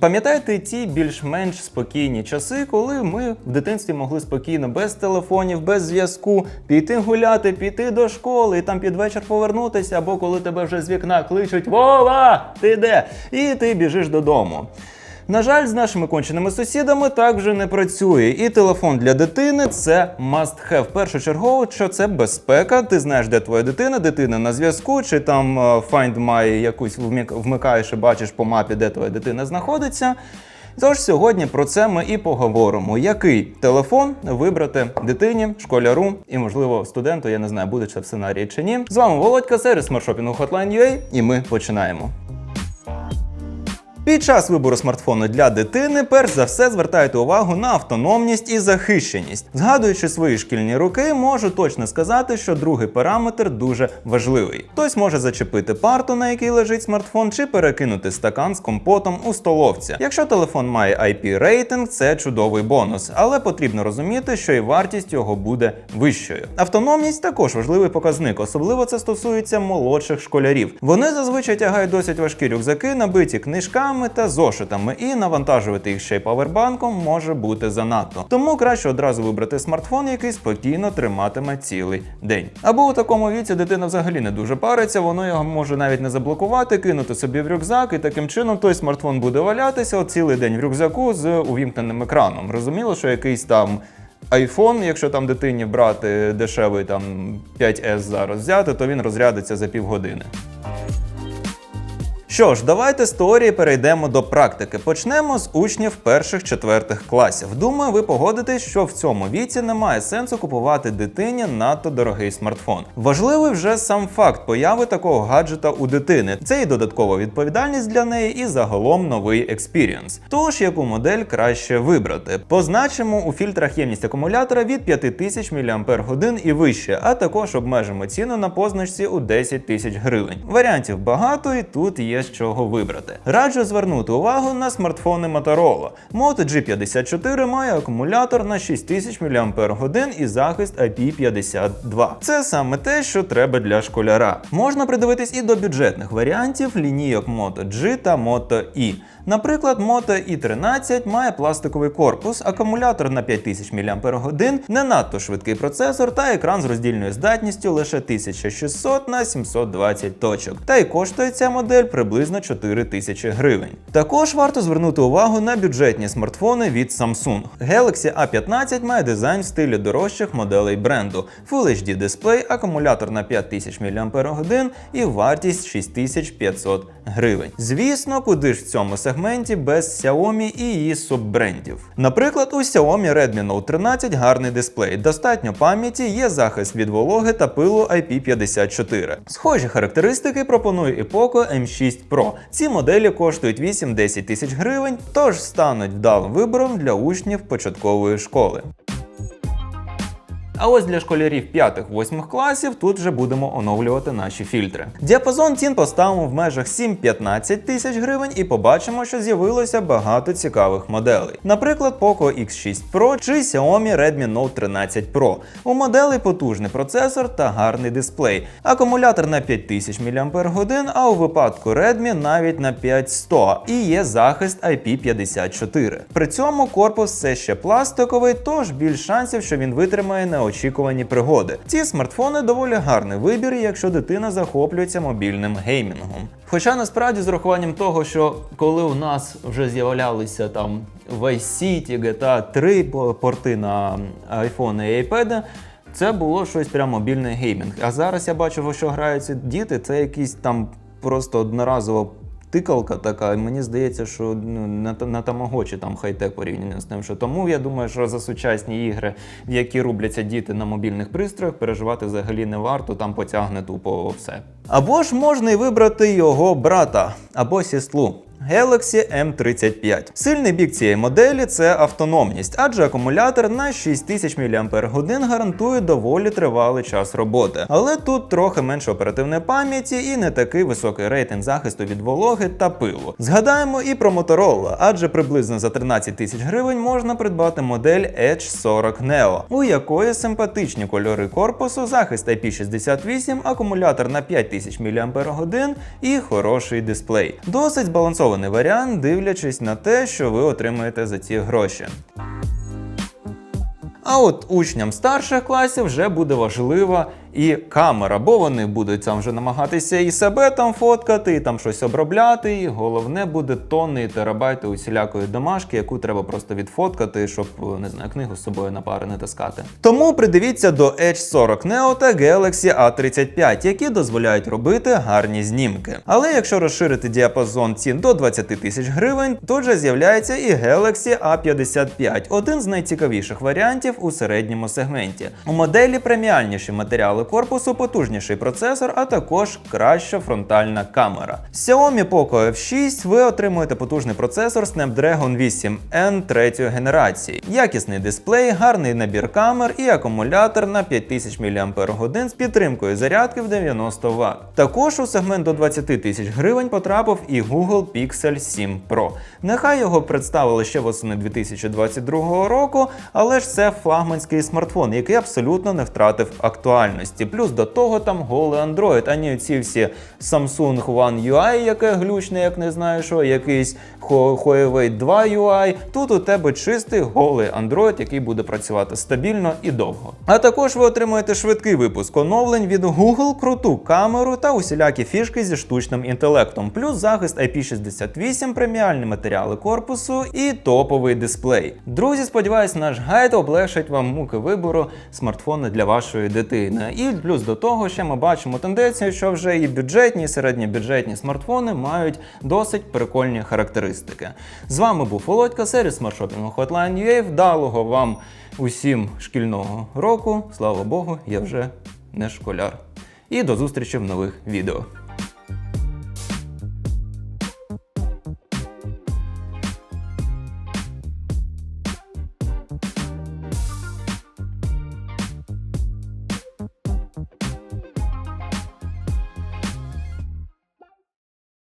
Пам'ятаєте ті більш-менш спокійні часи, коли ми в дитинстві могли спокійно без телефонів, без зв'язку піти гуляти, піти до школи і там під вечір повернутися, або коли тебе вже з вікна кличуть Вова, ти де? І ти біжиш додому. На жаль, з нашими конченими сусідами так вже не працює. І телефон для дитини це must have. Першочергово, що це безпека. Ти знаєш, де твоя дитина, дитина на зв'язку, чи там е, Find My якусь вмик- вмикаєш і бачиш по мапі, де твоя дитина знаходиться. Тож сьогодні про це ми і поговоримо. Який телефон вибрати дитині, школяру і, можливо, студенту, я не знаю, буде це в сценарії чи ні. З вами Володька, сервіс смартшопінгу Hotline.ua, і ми починаємо. Під час вибору смартфону для дитини, перш за все, звертайте увагу на автономність і захищеність. Згадуючи свої шкільні роки, можу точно сказати, що другий параметр дуже важливий. Хтось може зачепити парту, на якій лежить смартфон, чи перекинути стакан з компотом у столовця. Якщо телефон має IP рейтинг, це чудовий бонус, але потрібно розуміти, що і вартість його буде вищою. Автономність також важливий показник, особливо це стосується молодших школярів. Вони зазвичай тягають досить важкі рюкзаки, набиті книжками та зошитами, і навантажувати їх ще й павербанком може бути занадто. Тому краще одразу вибрати смартфон, який спокійно триматиме цілий день. Або у такому віці дитина взагалі не дуже париться, воно його може навіть не заблокувати, кинути собі в рюкзак, і таким чином той смартфон буде валятися цілий день в рюкзаку з увімкненим екраном. Розуміло, що якийсь там. iPhone, якщо там дитині брати дешевий там 5S зараз взяти, то він розрядиться за півгодини. Що ж, давайте з теорії перейдемо до практики. Почнемо з учнів перших-четвертих класів. Думаю, ви погодитесь, що в цьому віці немає сенсу купувати дитині надто дорогий смартфон. Важливий вже сам факт появи такого гаджета у дитини. Це і додаткова відповідальність для неї, і загалом новий експірієнс. Тож, яку модель краще вибрати? Позначимо у фільтрах ємність акумулятора від 5000 мАч і вище, а також обмежимо ціну на позначці у 10 тисяч гривень. Варіантів багато, і тут є з чого вибрати. Раджу звернути увагу на смартфони Motorola. Moto G54 має акумулятор на 6000 мАч і захист IP52. Це саме те, що треба для школяра. Можна придивитись і до бюджетних варіантів лінійок Moto G та Moto E. Наприклад, Moto E13 має пластиковий корпус, акумулятор на 5000 мАч, не надто швидкий процесор та екран з роздільною здатністю лише 1600 на 720 точок. Та й коштує ця модель приблизно 4000 гривень. Також варто звернути увагу на бюджетні смартфони від Samsung. Galaxy A15 має дизайн в стилі дорожчих моделей бренду, Full HD дисплей, акумулятор на 5000 мАч і вартість 6500 гривень. Звісно, куди ж в цьому сегменті без Xiaomi і її суббрендів. Наприклад, у Xiaomi Redmi Note 13 гарний дисплей, достатньо пам'яті, є захист від вологи та пилу IP54. Схожі характеристики пропонує і Poco M6 Pro. Ці моделі коштують 8-10 тисяч гривень, тож стануть вдалим вибором для учнів початкової школи. А ось для школярів 5-8 класів тут вже будемо оновлювати наші фільтри. Діапазон цін поставимо в межах 7-15 тисяч гривень і побачимо, що з'явилося багато цікавих моделей. Наприклад, Poco X6 Pro чи Xiaomi Redmi Note 13 Pro. У моделей потужний процесор та гарний дисплей. Акумулятор на 5000 мАч, а у випадку Redmi навіть на 5100 і є захист IP54. При цьому корпус все ще пластиковий, тож більш шансів, що він витримає неочікувані пригоди. Ці смартфони доволі гарний вибір, якщо дитина захоплюється мобільним геймінгом. Хоча насправді з урахуванням того, що коли у нас вже з'являлися там Vice City, GTA 3 порти на iPhone і iPad, це було щось прям мобільний геймінг. А зараз я бачу, що граються діти, це якісь там просто одноразова тикалка така, і мені здається, що ну, на, на тамагочі там хай-тек порівняно з тим, що тому я думаю, що за сучасні ігри, в які рубляться діти на мобільних пристроях, переживати взагалі не варто, там потягне тупо все. Або ж можна і вибрати його брата або сестру. Galaxy M35. Сильний бік цієї моделі це автономність, адже акумулятор на 6000 мАч гарантує доволі тривалий час роботи. Але тут трохи менше оперативної пам'яті і не такий високий рейтинг захисту від вологи та пилу. Згадаємо і про Motorola, адже приблизно за 13 тисяч гривень можна придбати модель Edge 40 Neo, у якої симпатичні кольори корпусу, захист IP68, акумулятор на 5000 мАч і хороший дисплей. Досить збалансований збалансований варіант, дивлячись на те, що ви отримаєте за ці гроші. А от учням старших класів вже буде важлива і камера, бо вони будуть там вже намагатися і себе там фоткати, і там щось обробляти. І головне буде тонни і терабайти усілякої домашки, яку треба просто відфоткати, щоб не знаю, книгу з собою на пари не таскати. Тому придивіться до Edge 40 Neo та Galaxy A35, які дозволяють робити гарні знімки. Але якщо розширити діапазон цін до 20 тисяч гривень, тут же з'являється і Galaxy A55, один з найцікавіших варіантів у середньому сегменті. У моделі преміальніші матеріали корпусу, потужніший процесор, а також краща фронтальна камера. З Xiaomi Poco F6 ви отримуєте потужний процесор Snapdragon 8N третьої генерації, якісний дисплей, гарний набір камер і акумулятор на 5000 мАч з підтримкою зарядки в 90 Вт. Також у сегмент до 20 тисяч гривень потрапив і Google Pixel 7 Pro. Нехай його представили ще восени 2022 року, але ж це флагманський смартфон, який абсолютно не втратив актуальності. Плюс до того там голий Android, а не ці всі Samsung One UI, яке глючне, як не знаю що, якийсь Huawei 2 UI. Тут у тебе чистий голий Android, який буде працювати стабільно і довго. А також ви отримаєте швидкий випуск оновлень від Google, круту камеру та усілякі фішки зі штучним інтелектом, плюс захист IP68, преміальні матеріали корпусу і топовий дисплей. Друзі, сподіваюсь, наш гайд облегшить вам муки вибору смартфона для вашої дитини. І плюс до того, ще ми бачимо тенденцію, що вже і бюджетні, і середньобюджетні смартфони мають досить прикольні характеристики. З вами був Володька, сервіс смартшопінгу Hotline.ua. Вдалого вам усім шкільного року. Слава Богу, я вже не школяр. І до зустрічі в нових відео.